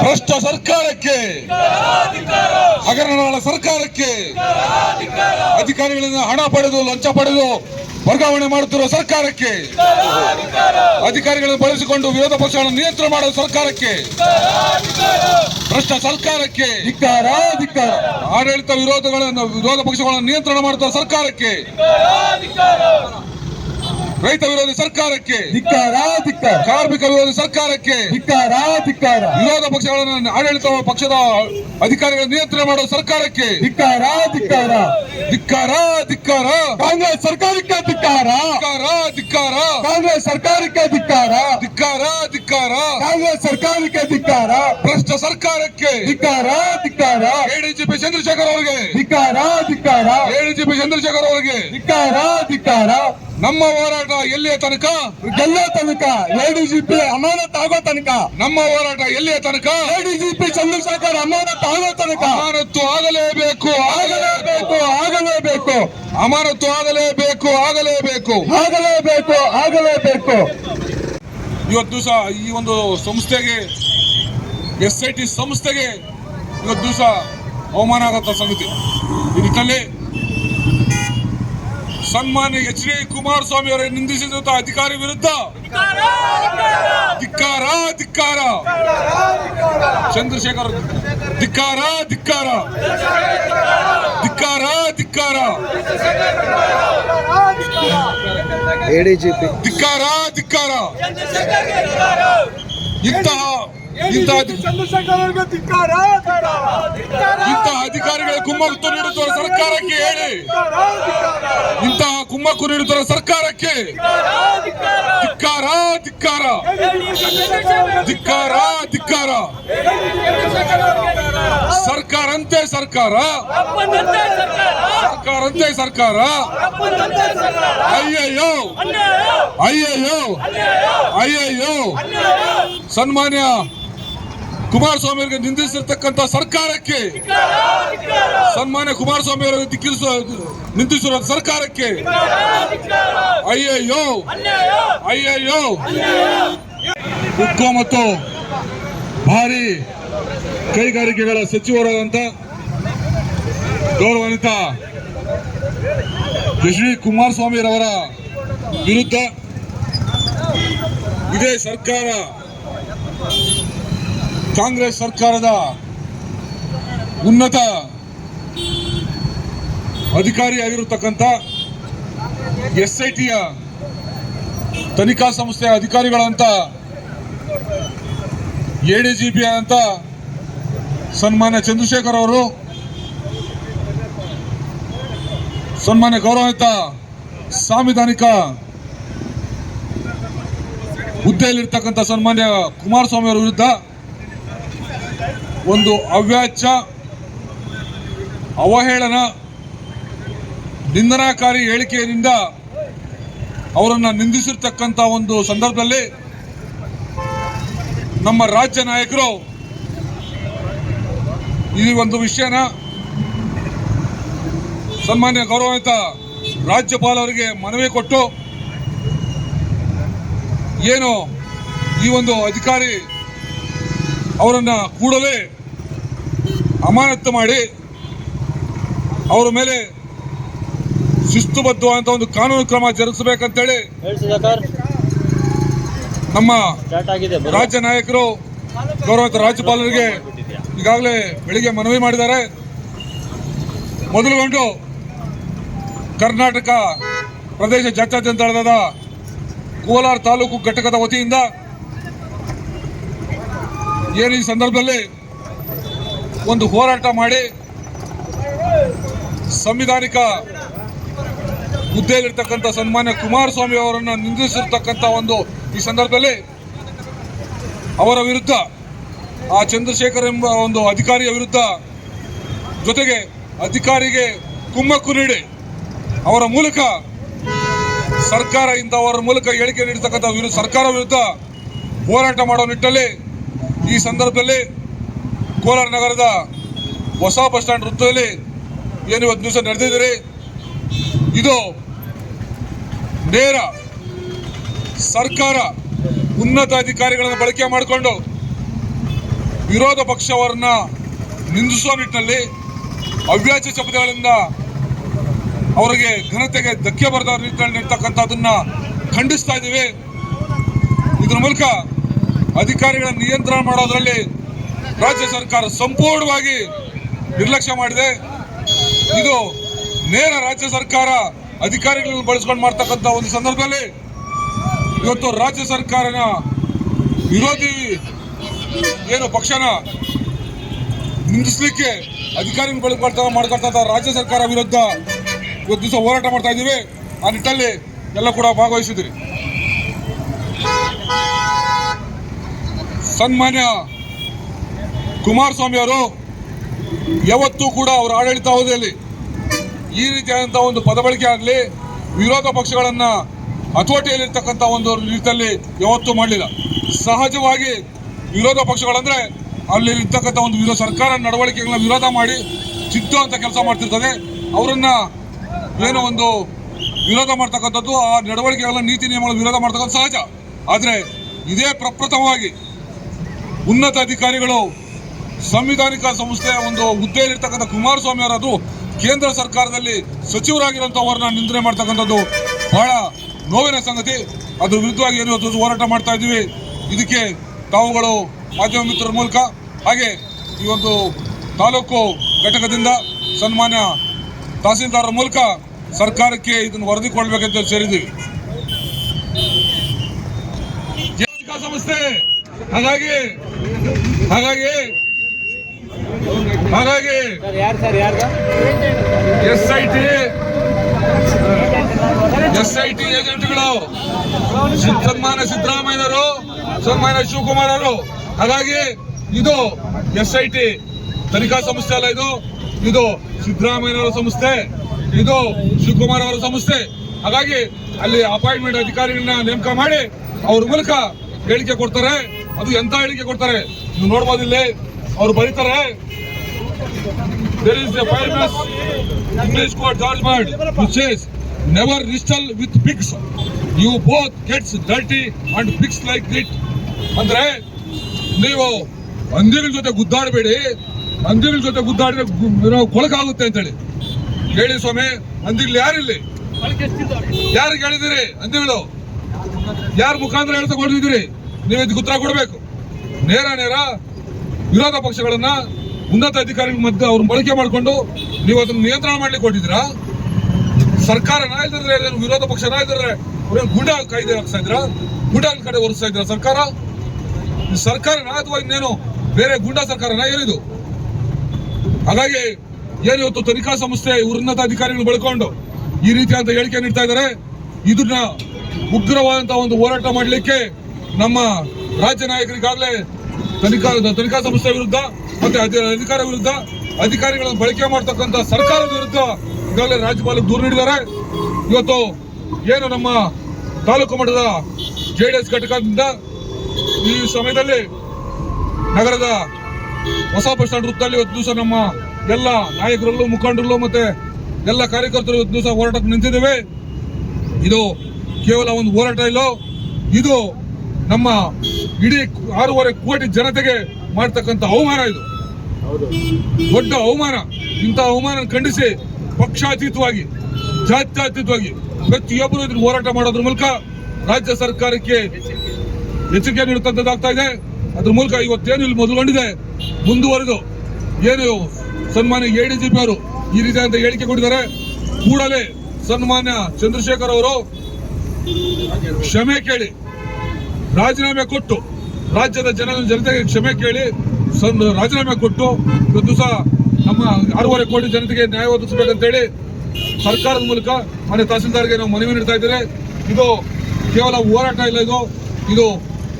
ಭ್ರಷ್ಟ ಸರ್ಕಾರಕ್ಕೆ, ಹಗರಣಗಳ ಸರ್ಕಾರಕ್ಕೆ ಅಧಿಕಾರಿಗಳಿಂದ ಹಣ ಪಡೆದು, ಲಂಚ ಪಡೆದು ವರ್ಗಾವಣೆ ಮಾಡುತ್ತಿರುವ ಸರ್ಕಾರಕ್ಕೆ, ಅಧಿಕಾರಿಗಳನ್ನು ಬಳಸಿಕೊಂಡು ವಿರೋಧ ಪಕ್ಷಗಳನ್ನು ನಿಯಂತ್ರಣ ಮಾಡುವ ಸರ್ಕಾರಕ್ಕೆ, ಭ್ರಷ್ಟ ಸರ್ಕಾರಕ್ಕೆ, ಆಡಳಿತ ವಿರೋಧಗಳನ್ನು, ವಿರೋಧ ಪಕ್ಷಗಳನ್ನು ನಿಯಂತ್ರಣ ಮಾಡುತ್ತಿರುವ ಸರ್ಕಾರಕ್ಕೆ ರೈತ ವಿರೋಧಿ ಸರ್ಕಾರಕ್ಕೆ ಧಿಕ್ಕಾರ ಧಿಕ್ಕಾರ. ಕಾರ್ಮಿಕ ವಿರೋಧಿ ಸರ್ಕಾರಕ್ಕೆ ಧಿಕ್ಕಾರ ಧಿಕ್ಕಾರ. ವಿರೋಧ ಪಕ್ಷಗಳನ್ನು ಆಡಳಿತ ಪಕ್ಷದ ಅಧಿಕಾರಿಗಳ ನಿಯಂತ್ರಣ ಮಾಡುವ ಸರ್ಕಾರಕ್ಕೆ ಧಿಕ್ಕಾರ ಧಿಕ್ಕಾರ. ಧಿಕ್ಕಾರ ಧಿಕ್ಕಾರ. ಕಾಂಗ್ರೆಸ್ ಸರ್ಕಾರಕ್ಕೆ ಧಿಕ್ಕಾರ. ಧಿಕ್ಕಾರ ಧಿಕ್ಕಾರ. ಕಾಂಗ್ರೆಸ್ ಸರ್ಕಾರಕ್ಕೆ ಧಿಕ್ಕಾರ. ಕಾಂಗ್ರೆಸ್ ಸರ್ಕಾರಕ್ಕೆ ಧಿಕ್ಕಾರ. ಭ್ರಷ್ಟ ಸರ್ಕಾರಕ್ಕೆ. ಧಿಕ್ಕಾರ ಧಿಕ್ಕಾರ. ಎಡಿಜಿಪಿ ಚಂದ್ರಶೇಖರ್ ಅವರಿಗೆ. ಧಿಕ್ಕಾರ ಧಿಕ್ಕಾರ. ಎಡಿಜಿಪಿ ಚಂದ್ರಶೇಖರ್ ಅವರಿಗೆ. ಧಿಕ್ಕಾರ ಧಿಕ್ಕಾರ. ನಮ್ಮ ಹೋರಾಟ ಎಲ್ಲಿಯ ತನಕ? ಗೆಲ್ಲೋ ತನಕ. ಎಡಿಜಿಪಿ ಅಮಾನತ್ ಆಗೋ ತನಕ. ನಮ್ಮ ಹೋರಾಟ ಎಲ್ಲಿಯ ತನಕ? ಎಡಿಜಿಪಿ ಚಂದ್ರಶೇಖರ್ ಅಮಾನತ್ ಆಗೋ ತನಕ. ಅಮಾನತ್ತು ಆಗಲೇಬೇಕು ಆಗಲೇಬೇಕು ಆಗಲೇಬೇಕು. ಆಗಲೇಬೇಕು. ಅಮಾನತ್ತು ಆಗಲೇಬೇಕು ಆಗಲೇಬೇಕು. ಆಗಲೇಬೇಕು ಆಗಲೇಬೇಕು. ಇವತ್ತು ಸಹ ಈ ಒಂದು ಸಂಸ್ಥೆಗೆ, ಎಸ್ ಐ ಟಿ ಸಂಸ್ಥೆಗೆ ಇವತ್ತು ಸಹ ಅವಮಾನ ಆಗತ್ತ ಸಂಗತಿ. ನಿಟ್ಟಿನಲ್ಲಿ ಸನ್ಮಾನ್ಯ ಎಚ್ ಡಿ ಕುಮಾರಸ್ವಾಮಿ ಅವರೇ ನಿಂದಿಸಿದಂತ ಅಧಿಕಾರಿ ವಿರುದ್ಧ ಧಿಕ್ಕಾರ ಧಿಕ್ಕಾರ. ಚಂದ್ರಶೇಖರ್, ಧಿಕ್ಕಾರ ಧಿಕ್ಕಾರ. ಧಿಕ್ಕಾರ ಧಿಕ್ಕಾರ. ಎಡಿಜಿಪಿ ಧಿಕ್ಕಾರ ಧಿಕ್ಕಾರ. ಇಂತಹ ಇಂತಹ ಇಂತಹ ಅಧಿಕಾರಿಗಳ ಕುಮ್ಮಕ್ಕು ನೀಡುತ್ತಿರುವ ಸರ್ಕಾರಕ್ಕೆ ಹೇಳಿ. ಇಂತಹ ಕುಮ್ಮಕ್ಕು ನೀಡುತ್ತಿರುವ ಸರ್ಕಾರಕ್ಕೆ. ಧಿಕ್ಕಾರ ಧಿಕ್ಕಾರ. ಧಿಕ್ಕಾರ ಧಿಕ್ಕಾರ. ಸರ್ಕಾರಂತೆ ಸರ್ಕಾರ. ಸರ್ಕಾರ. ಅಂತೆ ಸರ್ಕಾರ. ಅಯ್ಯಯ್ಯೋ ಅಯ್ಯಯ್ಯೋ ಅಯ್ಯಯ್ಯೋ ಸನ್ಮಾನ್ಯ ಕುಮಾರಸ್ವಾಮಿ ಅವರಿಗೆ ನಿಂದಿಸಿರ್ತಕ್ಕಂಥ ಸರ್ಕಾರಕ್ಕೆ. ಸನ್ಮಾನ್ಯ ಕುಮಾರಸ್ವಾಮಿ ಅವರಿಗೆ ನಿಂದಿಸಿರುವ ಸರ್ಕಾರಕ್ಕೆ. ಅಯ್ಯಯ್ಯೋ ಅಯ್ಯಯ್ಯೋ ಉಕ್ಕೋ ಮತ್ತು ಭಾರಿ ಕೈಗಾರಿಕೆಗಳ ಸಚಿವರಾದಂಥ ಗೌರವಾನ್ವಿತ ಎಚ್ ಡಿ ಕುಮಾರಸ್ವಾಮಿರವರ ವಿರುದ್ಧ ಇದೇ ಸರ್ಕಾರ, ಕಾಂಗ್ರೆಸ್ ಸರ್ಕಾರದ ಉನ್ನತ ಅಧಿಕಾರಿಯಾಗಿರತಕ್ಕಂಥ ಎಸ್ ಐ ಟಿಯ ತನಿಖಾ ಸಂಸ್ಥೆಯ ಅಧಿಕಾರಿಗಳಂತ ಎ ಡಿ ಜಿ ಪಿ ಅಂತ ಸನ್ಮಾನ್ಯ ಚಂದ್ರಶೇಖರ್ ಅವರು. ಸನ್ಮಾನ್ಯ ಗೌರವಿತ ಸಾಂವಿಧಾನಿಕ ಹುದ್ದೆಯಲ್ಲಿರ್ತಕ್ಕಂಥ ಸನ್ಮಾನ್ಯ ಕುಮಾರಸ್ವಾಮಿ ಅವರ ವಿರುದ್ಧ ಒಂದು ಅವ್ಯಾಚ್ಯ ಅವಹೇಳನ, ನಿಂದನಾಕಾರಿ ಹೇಳಿಕೆಯಿಂದ ಅವರನ್ನು ನಿಂದಿಸಿರ್ತಕ್ಕಂಥ ಒಂದು ಸಂದರ್ಭದಲ್ಲಿ ನಮ್ಮ ರಾಜ್ಯ ನಾಯಕರು ಈ ಒಂದು ವಿಷಯನ ಸನ್ಮಾನ್ಯ ಗೌರವಾನ್ವಿತ ರಾಜ್ಯಪಾಲರಿಗೆ ಮನವಿ ಕೊಟ್ಟು ಏನು ಈ ಒಂದು ಅಧಿಕಾರಿ ಅವರನ್ನ ಕೂಡಲೇ ಅಮಾನತ್ತು ಮಾಡಿ ಅವರ ಮೇಲೆ ಶಿಸ್ತುಬದ್ಧವಾದಂಥ ಒಂದು ಕಾನೂನು ಕ್ರಮ ಜರುಗಿಸಬೇಕಂತೇಳಿ ನಮ್ಮ ರಾಜ್ಯ ನಾಯಕರು ಗೌರವ ರಾಜ್ಯಪಾಲರಿಗೆ ಈಗಾಗಲೇ ಬೆಳಿಗ್ಗೆ ಮನವಿ ಮಾಡಿದ್ದಾರೆ. ಮೊದಲುಗೊಂಡು ಕರ್ನಾಟಕ ಪ್ರದೇಶ ಜಾತ್ಯಾದ್ಯಂತ ನಡೆದ ಕೋಲಾರ ತಾಲೂಕು ಘಟಕದ ವತಿಯಿಂದ ಏನು ಈ ಸಂದರ್ಭದಲ್ಲಿ ಒಂದು ಹೋರಾಟ ಮಾಡಿ ಸಂವಿಧಾನಿಕ ಹುದ್ದೆಯಲ್ಲಿರ್ತಕ್ಕಂಥ ಸನ್ಮಾನ್ಯ ಕುಮಾರಸ್ವಾಮಿ ಅವರನ್ನು ನಿಂದಿಸಿರ್ತಕ್ಕಂಥ ಒಂದು ಈ ಸಂದರ್ಭದಲ್ಲಿ ಅವರ ವಿರುದ್ಧ ಆ ಚಂದ್ರಶೇಖರ್ ಎಂಬ ಒಂದು ಅಧಿಕಾರಿಯ ವಿರುದ್ಧ ಜೊತೆಗೆ ಅಧಿಕಾರಿಗೆ ಕುಮ್ಮಕ್ಕು ನೀಡಿ ಅವರ ಮೂಲಕ ಸರ್ಕಾರ ಇಂಥವರ ಮೂಲಕ ಹೇಳಿಕೆ ನೀಡತಕ್ಕಂಥ ವಿರುದ್ಧ ಸರ್ಕಾರ ವಿರುದ್ಧ ಹೋರಾಟ ಮಾಡೋ ನಿಟ್ಟಲ್ಲಿ ಈ ಸಂದರ್ಭದಲ್ಲಿ ಕೋಲಾರ ನಗರದ ಹೊಸ ಬಸ್ ಸ್ಟ್ಯಾಂಡ್ ವೃತ್ತದಲ್ಲಿ ಏನು ಇವತ್ತು ದಿವಸ ನಡೆದಿದ್ದೀರಿ? ಇದು ನೇರ ಸರ್ಕಾರ ಉನ್ನತ ಅಧಿಕಾರಿಗಳನ್ನು ಬಳಕೆ ಮಾಡಿಕೊಂಡು ವಿರೋಧ ಪಕ್ಷವರನ್ನ ನಿಂದಿಸುವ ನಿಟ್ಟಿನಲ್ಲಿ ಅವ್ಯಾಜ್ಯ ಶಬ್ದಗಳಿಂದ ಅವರಿಗೆ ಘನತೆಗೆ ಧಕ್ಕೆ ಬರೆದ ನಿಟ್ಟಿನಲ್ಲಿ ಇರ್ತಕ್ಕಂಥದ್ದನ್ನ ಖಂಡಿಸ್ತಾ ಇದ್ದೀವಿ. ಇದ್ರ ಮೂಲಕ ಅಧಿಕಾರಿಗಳ ನಿಯಂತ್ರಣ ಮಾಡೋದರಲ್ಲಿ ರಾಜ್ಯ ಸರ್ಕಾರ ಸಂಪೂರ್ಣವಾಗಿ ನಿರ್ಲಕ್ಷ್ಯ ಮಾಡಿದೆ. ಇದು ನೇರ ರಾಜ್ಯ ಸರ್ಕಾರ ಅಧಿಕಾರಿಗಳನ್ನು ಬಳಸ್ಕೊಂಡು ಮಾಡ್ತಕ್ಕಂಥ ಒಂದು ಸಂದರ್ಭದಲ್ಲಿ ಇವತ್ತು ರಾಜ್ಯ ಸರ್ಕಾರನ ವಿರೋಧಿ ಏನು ಪಕ್ಷನ ನಿಂದಿಸ್ಲಿಕ್ಕೆ ಅಧಿಕಾರಿಗಳು ಬಳಕೊಳ್ತಾ ಮಾಡ್ಕೊಳ್ತಾ ರಾಜ್ಯ ಸರ್ಕಾರ ವಿರುದ್ಧ ಇವತ್ತು ದಿವಸ ಹೋರಾಟ ಮಾಡ್ತಾ ಇದ್ದೀವಿ. ಆ ನಿಟ್ಟಲ್ಲಿ ಎಲ್ಲ ಕೂಡ ಭಾಗವಹಿಸಿದ್ರಿ ಸನ್ಮಾನ್ಯ ಕುಮಾರಸ್ವಾಮಿ ಅವರು ಯಾವತ್ತೂ ಕೂಡ ಅವರ ಆಡಳಿತಾವಧಿಯಲ್ಲಿ ಈ ರೀತಿಯಾದಂಥ ಒಂದು ಪದಬಳಕೆ ಆಗಲಿ, ವಿರೋಧ ಪಕ್ಷಗಳನ್ನ ಹತೋಟಿಯಲ್ಲಿರ್ತಕ್ಕಂಥ ಒಂದು ರೀತಿಯಲ್ಲಿ ಯಾವತ್ತೂ ಮಾಡಲಿಲ್ಲ. ಸಹಜವಾಗಿ ವಿರೋಧ ಪಕ್ಷಗಳಂದ್ರೆ ಅಲ್ಲಿ ಇರ್ತಕ್ಕಂಥ ಒಂದು ವಿರೋಧ ಸರ್ಕಾರ ನಡವಳಿಕೆಗಳನ್ನ ವಿರೋಧ ಮಾಡಿ ಚಿತ್ತು ಅಂತ ಕೆಲಸ ಮಾಡ್ತಿರ್ತದೆ. ಅವರನ್ನ ಏನೋ ಒಂದು ವಿರೋಧ ಮಾಡ್ತಕ್ಕಂಥದ್ದು, ಆ ನಡವಳಿಕೆಗಳ ನೀತಿ ನಿಯಮಗಳ ವಿರೋಧ ಮಾಡ್ತಕ್ಕಂಥ ಸಹಜ. ಆದರೆ ಇದೇ ಪ್ರಪ್ರಥಮವಾಗಿ ಉನ್ನತ ಅಧಿಕಾರಿಗಳು, ಸಂವಿಧಾನಿಕ ಸಂಸ್ಥೆಯ ಒಂದು ಹುದ್ದೆಯಲ್ಲಿರ್ತಕ್ಕಂಥ ಕುಮಾರಸ್ವಾಮಿ ಅವರದು ಕೇಂದ್ರ ಸರ್ಕಾರದಲ್ಲಿ ಸಚಿವರಾಗಿರುವಂಥವ್ರನ್ನ ನಿಂದನೆ ಮಾಡ್ತಕ್ಕಂಥದ್ದು ಬಹಳ ನೋವಿನ ಸಂಗತಿ. ಅದು ವಿರುದ್ಧವಾಗಿ ಏನು ಹೋರಾಟ ಮಾಡ್ತಾ ಇದ್ದೀವಿ. ಇದಕ್ಕೆ ತಾವುಗಳು ಮಾಧ್ಯಮ ಮಿತ್ರರ ಮೂಲಕ ಹಾಗೆ ಈ ಒಂದು ತಾಲೂಕು ಘಟಕದಿಂದ ಸನ್ಮಾನ್ಯ ತಹಸೀಲ್ದಾರರ ಮೂಲಕ ಸರ್ಕಾರಕ್ಕೆ ಇದನ್ನು ವರದಿ ಕೊಡಬೇಕಂತ ಸೇರಿದ್ದೀವಿ ಸಂಸ್ಥೆ ಹಾಗಾಗಿ ಹಾಗಾಗಿ ಹಾಗಾಗಿ S I T, S I T ಏಜೆಂಟ್ಗಳು ಸಿದ್ದಮ್ಮನ ಸಿದ್ದರಾಮಯ್ಯನವರು ಸನ್ಮಾನ್ಯ ಶಿವಕುಮಾರ್ ಅವರು ಹಾಗಾಗಿ ಇದು ಎಸ್ ಐ ಟಿ ತನಿಖಾ ಸಂಸ್ಥೆ ಅಲ್ಲ ಇದು. ಇದು ಸಿದ್ದರಾಮಯ್ಯನವರ ಸಂಸ್ಥೆ ಇದು ಶಿವಕುಮಾರ್ ಅವರ ಸಂಸ್ಥೆ. ಹಾಗಾಗಿ ಅಲ್ಲಿ ಅಪಾಯಿಂಟ್ಮೆಂಟ್ ಅಧಿಕಾರಿಗಳನ್ನ ನೇಮಕ ಮಾಡಿ ಅವ್ರ ಮೂಲಕ ಹೇಳಿಕೆ ಕೊಡ್ತಾರೆ. ಅದು ಎಂತ ಹೇಳಿಕೆ ಕೊಡ್ತಾರೆ? ನೀವು ನೋಡ್ಬೋದು ಇಲ್ಲಿ. ಅವ್ರು ಬರೀತಾರೆ there is a pics you both gets which says, "Never like it." ಅಂದ್ರೆ ನೀವು ಅಂದಿರಿನ ಜೊತೆ ಗುದ್ದಾಡಬೇಡಿ. ಅಂದಿರಿನ ಜೊತೆ ಗುದ್ದಾಡಿದ್ರೆ ಕೊಳಕಾಗುತ್ತೆ ಅಂತೇಳಿ. ಹೇಳಿ ಸ್ವಾಮಿ ಹಂದಿಗಳು ಯಾರಿಲ್ಲಿ? ಯಾರು ಹೇಳಿದಿರಿ ಅಂದಿಗಳು ಯಾರ ಮುಖಾಂತರ ಹೇಳ್ತಕೊಂಡಿದ್ದೀರಿ ನೀವು ಇದಕ್ಕೆ ಉತ್ತರ ಕೊಡಬೇಕು. ನೇರ ನೇರ ವಿರೋಧ ಪಕ್ಷಗಳನ್ನ ಉನ್ನತ ಅಧಿಕಾರಿಗಳ ಮಧ್ಯೆ ಅವ್ರನ್ನ ಬಳಕೆ ಮಾಡಿಕೊಂಡು ನೀವು ಅದನ್ನು ನಿಯಂತ್ರಣ ಮಾಡ್ಲಿಕ್ಕೆ ಕೊಟ್ಟಿದ್ದೀರಾ? ಸರ್ಕಾರ ಏನು ವಿರೋಧ ಪಕ್ಷ ಇಲ್ದಿದ್ರೆ ಅವ್ರೇನು ಗುಂಡ ಕಾಯ್ದೆ ಹಾಕ್ಸ್ತಾ ಇದ್ರ ಗುಡ್ಡ ಕಡೆ ಒರೆಸ್ತಾ ಇದ್ರ ಸರ್ಕಾರ? ಸರ್ಕಾರನ ಅಥವಾ ಇನ್ನೇನು ಬೇರೆ ಗುಂಡಾ ಸರ್ಕಾರನ ಏನಿದು? ಹಾಗಾಗಿ ಏನು ಇವತ್ತು ತನಿಖಾ ಸಂಸ್ಥೆ ಉನ್ನತ ಅಧಿಕಾರಿಗಳು ಬಳಕೊಂಡು ಈ ರೀತಿಯಾದ ಹೇಳಿಕೆ ನೀಡ್ತಾ ಇದ್ದಾರೆ. ಇದನ್ನ ಉಗ್ರವಾದಂತಹ ಒಂದು ಹೋರಾಟ ಮಾಡಲಿಕ್ಕೆ ನಮ್ಮ ರಾಜ್ಯ ನಾಯಕರಿಗಾಗಲೇ ತನಿಖಾ ತನಿಖಾ ಸಂಸ್ಥೆ ವಿರುದ್ಧ ಮತ್ತೆ ಅಧಿ- ಅಧಿಕಾರ ವಿರುದ್ಧ ಅಧಿಕಾರಿಗಳನ್ನು ಬಳಕೆ ಮಾಡ್ತಕ್ಕಂಥ ಸರ್ಕಾರದ ವಿರುದ್ಧ ಈಗಾಗಲೇ ರಾಜ್ಯಪಾಲರು ದೂರು ನೀಡಿದ್ದಾರೆ. ಇವತ್ತು ಏನು ನಮ್ಮ ತಾಲೂಕು ಮಟ್ಟದ ಜೆಡಿಎಸ್ ಘಟಕದಿಂದ ಈ ಸಮಯದಲ್ಲಿ ನಗರದ ಹೊಸ ಬಸ್ ಸ್ಟ್ಯಾಂಡ್ ವೃತ್ತದಲ್ಲಿ ಇವತ್ತು ದಿವಸ ನಮ್ಮ ಎಲ್ಲ ನಾಯಕರಲ್ಲೂ ಮುಖಂಡರಲ್ಲೂ ಮತ್ತೆ ಎಲ್ಲ ಕಾರ್ಯಕರ್ತರು ಇವತ್ತು ದಿವಸ ಹೋರಾಟಕ್ಕೆ ನಿಂತಿದ್ದೇವೆ. ಇದು ಕೇವಲ ಒಂದು ಹೋರಾಟ ಇಲ್ಲ, ಇದು ನಮ್ಮ ಇಡೀ ಆರೂವರೆ ಕೋಟಿ ಜನತೆಗೆ ಮಾಡ್ತಕ್ಕಂಥ ಅವಮಾನ ಇದು. ದೊಡ್ಡ ಅವಮಾನ. ಇಂಥ ಅವಮಾನ ಖಂಡಿಸಿ ಪಕ್ಷಾತೀತವಾಗಿ, ಜಾತ್ಯಾತೀತವಾಗಿ ಪ್ರತಿಯೊಬ್ಬರು ಇದನ್ನು ಹೋರಾಟ ಮಾಡೋದ್ರ ಮೂಲಕ ರಾಜ್ಯ ಸರ್ಕಾರಕ್ಕೆ ಎಚ್ಚರಿಕೆ ನೀಡುತ್ತಂತದ್ದಾಗ್ತಾ ಇದೆ? ಅದ್ರ ಮೂಲಕ ಇವತ್ತೇನು ಇಲ್ಲಿ ಮೊದಲುಗೊಂಡಿದೆ ಮುಂದುವರೆದು ಏನು ಸನ್ಮಾನ್ಯ ಎ ಡಿ ಜಿ ಪಿ ಅವರು ಈ ರೀತಿಯಾದಂತ ಹೇಳಿಕೆ ಕೊಟ್ಟಿದ್ದಾರೆ. ಕೂಡಲೇ ಸನ್ಮಾನ್ಯ ಚಂದ್ರಶೇಖರ್ ಅವರು ಕ್ಷಮೆ ಕೇಳಿ, ರಾಜೀನಾಮೆ ಕೊಟ್ಟು, ರಾಜ್ಯದ ಜನ ಜನತೆಗೆ ಕ್ಷಮೆ ಕೇಳಿ ಸನ್, ರಾಜೀನಾಮೆ ಕೊಟ್ಟು, ಇವತ್ತು ಸಹ ನಮ್ಮ ಆರೂವರೆ ಕೋಟಿ ಜನತೆಗೆ ನ್ಯಾಯ ಒದಗಿಸಬೇಕಂತೇಳಿ ಸರ್ಕಾರದ ಮೂಲಕ ಮನೆ ತಹಸೀಲ್ದಾರ್ಗೆ ನಾವು ಮನವಿ ನೀಡ್ತಾ ಇದ್ದೇವೆ. ಇದು ಕೇವಲ ಹೋರಾಟ ಇಲ್ಲ ಇದು. ಇದು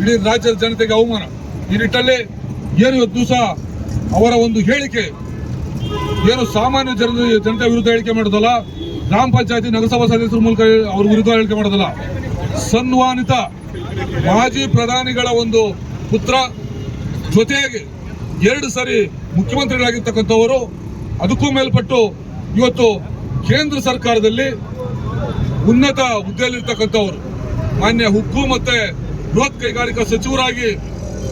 ಇಡೀ ರಾಜ್ಯದ ಜನತೆಗೆ ಅವಮಾನ. ಈ ನಿಟ್ಟಲ್ಲಿ ಏನು ಇವತ್ತು ದಿವಸ ಅವರ ಒಂದು ಹೇಳಿಕೆ, ಏನು ಸಾಮಾನ್ಯ ಜನ ಜನತೆ ವಿರುದ್ಧ ಹೇಳಿಕೆ ಮಾಡೋದಲ್ಲ, ಗ್ರಾಮ ಪಂಚಾಯತಿ, ನಗರಸಭಾ ಸದಸ್ಯರ ಮೂಲಕ ಅವ್ರ ವಿರುದ್ಧ ಹೇಳಿಕೆ ಮಾಡೋದಲ್ಲ. ಸನ್ಮಾನಿತ ಮಾಜಿ ಪ್ರಧಾನಿಗಳ ಒಂದು ಪುತ್ರ ಜೊತೆಗೆ ಎರಡು ಸಾರಿ ಮುಖ್ಯಮಂತ್ರಿಗಳಾಗಿರ್ತಕ್ಕಂಥವರು, ಅದಕ್ಕೂ ಮೇಲ್ಪಟ್ಟು ಇವತ್ತು ಕೇಂದ್ರ ಸರ್ಕಾರದಲ್ಲಿ ಉನ್ನತ ಹುದ್ದೆಯಲ್ಲಿರ್ತಕ್ಕಂಥವರು, ಮಾನ್ಯ ಹುಕ್ಕು ಮತ್ತೆ ಬೃಹತ್ ಕೈಗಾರಿಕಾ ಸಚಿವರಾಗಿ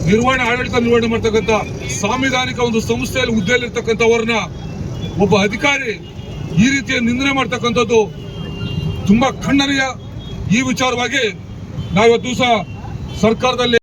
ನಿರ್ವಹಣೆ, ಆಡಳಿತ ನಿರ್ವಹಣೆ ಮಾಡ್ತಕ್ಕಂಥ ಸಾಂವಿಧಾನಿಕ ಒಂದು ಸಂಸ್ಥೆಯಲ್ಲಿ ಹುದ್ದೆಯಲ್ಲಿರ್ತಕ್ಕಂಥವ್ರನ್ನ ಒಬ್ಬ ಅಧಿಕಾರಿ ಈ ರೀತಿಯ ನಿಂದನೆ ಮಾಡ್ತಕ್ಕಂಥದ್ದು ತುಂಬಾ ಖಂಡನೀಯ ಈ ವಿಚಾರವಾಗಿ ನಾವಿವತ್ತು ದಿವಸ ಸರ್ಕಾರದಲ್ಲಿ